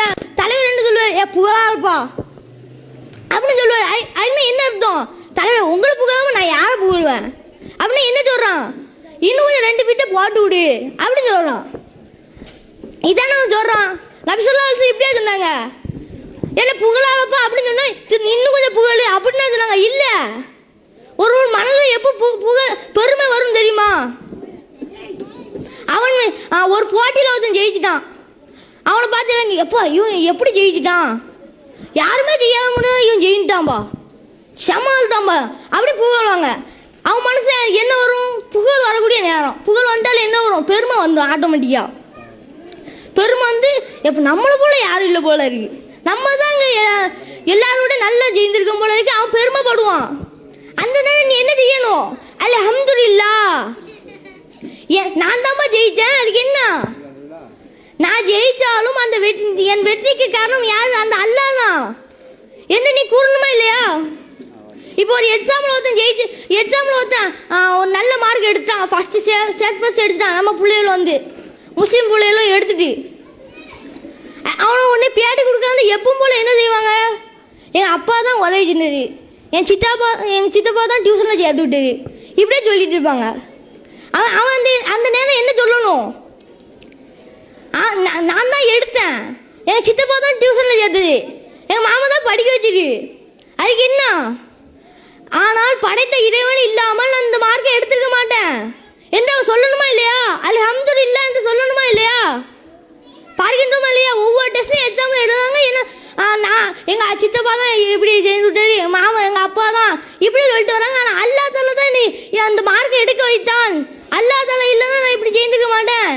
அந்த தலைவர் என்ன சொல்லுவார்? ஏ புகழா இருப்பா அப்படின்னு சொல்லுவார். அதுமாதிரி என்ன அர்த்தம்? தலைவர் உங்களை புகழாம நான் யாரை புகழ்வேன்? அப்படின்னு என்ன சொல்றான்? இன்னும் கொஞ்சம் ரெண்டு பிட்ட போட்டு விடு. அப்படின்னு சொல்றான். இதானே அவன் சொல்றான். நபிசல்லா இப்படியே சொன்னாங்க. என்ன புகழாதப்பா. அப்படின்னு சொன்னா இன்னும் கொஞ்சம் புகழ். அப்படின்னு சொன்னாங்க. இல்ல. ஒரு ஒரு மனதில் எப்போ பு- புகழ் பெருமை வரும் தெரியுமா? அவன் ஒரு போட்டியில் ஒருத்தன் ஜெயிச்சிட்டான். அவனை பார்த்து எப்பா இவன் எப்படி ஜெயிச்சிட்டான்? யாருமே செய்யாம முடியாது இவன் ஜெயிச்சிட்டான்பா. செமால் தான்பா. அப்படி புகழ்வாங்க. அவன் மனசு என்ன வரும்? புகழ் வரக்கூடிய நேரம். புகழ் வந்தாலும் என்ன வரும்? பெருமை வந்துடும் ஆட்டோமேட்டிக்காக பெருமை வந்து இப்போ நம்மளை போல யாரும் இல்லை போல இருக்கு. நம்ம தான் இங்கே எல்லாரோட நல்லா ஜெயிந்திருக்கோம் போல இருக்கு. அவன் பெருமைப்படுவான் அந்த நேரம் நீ என்ன செய்யணும்? அல்ல அல்ஹம்துலில்லா ஏன் நான் தான்ப்பா ஜெயிச்சேன். அதுக்கு என்ன? நான் ஜெயிச்சாலும் அந்த வெற்றி என் வெற்றிக்கு காரணம் யாரு? அந்த அல்லா தான் என்ன நீ கூறணுமா இல்லையா? இப்போ ஒரு எக்ஸாம்பிள் ஒருத்தன் ஜெயிச்சு எக்ஸாம்பிள் ஒருத்தன் ஒரு நல்ல மார்க் எடுத்துட்டான். ஃபர்ஸ்ட் சேஃப் ஃபர்ஸ்ட் எடுத்துட்டான். நம்ம பிள்ளைகள் வந்து முஸ்லீம் பிள்ளைகளும் எடுத்துட்டு. அவனை உடனே பேட்டி கொடுக்காந்து எப்பவும் போல என்ன செய்வாங்க? எங்கள் அப்பா தான் உதவி செஞ்சது என் சித்தப்பா எங்கள் சித்தப்பா தான் டியூஷனில் சேர்த்து விட்டது. இப்படியே சொல்லிட்டு இருப்பாங்க. அவன் அவன் அந்த அந்த நேரம் என்ன சொல் ஆ, நான் நான் தான் எடுத்தேன் எங்கள் சித்தப்பா தான் டியூஷனில் சேர்த்தது. எங்கள் மாமா தான் படிக்க வச்சுக்கு. அதுக்கு என்ன? ஆனால் படைத்த இறைவன் இல்லாமல் நான் இந்த மார்க்கை எடுத்துருக்க மாட்டேன். என்று சொல்லணுமா இல்லையா? அல்ஹம்துலில்லா என்று சொல்லணுமா இல்லையா? பார்க்கின்றோமா இல்லையா? ஒவ்வொரு டெஸ்ட்லையும் எக்ஸாம்ல எழுதுறாங்க என்ன ஆ, நான் எங்க சித்தப்பா தான் இப்படி செய்து விட்டாரு மாமா எங்க அப்பா தான் இப்படி சொல்லிட்டு வராங்க. ஆனா அல்லா தால தான் நீ அந்த மார்க்கை எடுக்க வைத்தான். அல்லா தால இல்லைன்னா நான் இப்படி ஜெயிந்திருக்க மாட்டேன்.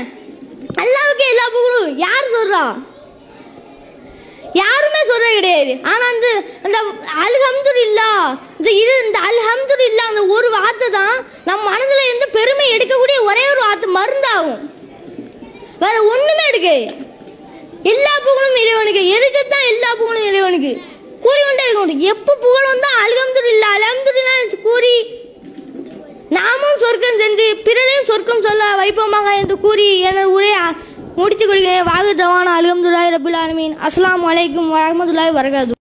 அல்லாவுக்கு எல்லா புகழும். யார் சொல்றா? யாருமே சொல்றது கிடையாது. ஆனா அந்த அந்த அல்ஹம்துலில்லா இந்த இது இந்த அல்ஹம்துலில்லா அந்த ஒரு வார்த்தை தான் நம்ம மனதுல இருந்து பெருமை எடுக்கக்கூடிய ஒரே ஒரு வார்த்தை மருந்தாகும். வேற ஒண்ணுமே எடுக்க எல்லா புகழும் இறைவனுக்கு. எதுக்குத்தான் எல்லா புகழும் இறைவனுக்கு? கூறி கொண்டே இருக்க முடியும். எப்போ புகழ் இல்லா அல்ஹம்துலில்லா அல்ஹம்துலில்லா கூறி நாமும் சொர்க்கம் சென்று பிறனையும் சொர்க்கம் சொல்ல வைப்போமாக என்று கூறி எனது உரையா முடித்துக் கொள்கிறேன். வாகு தவான அலுகம்துல்லாய் ரபுல் ஆலமீன். அஸ்லாம் வலைக்கும் வரஹ்மத்துல்லாஹி வரகாது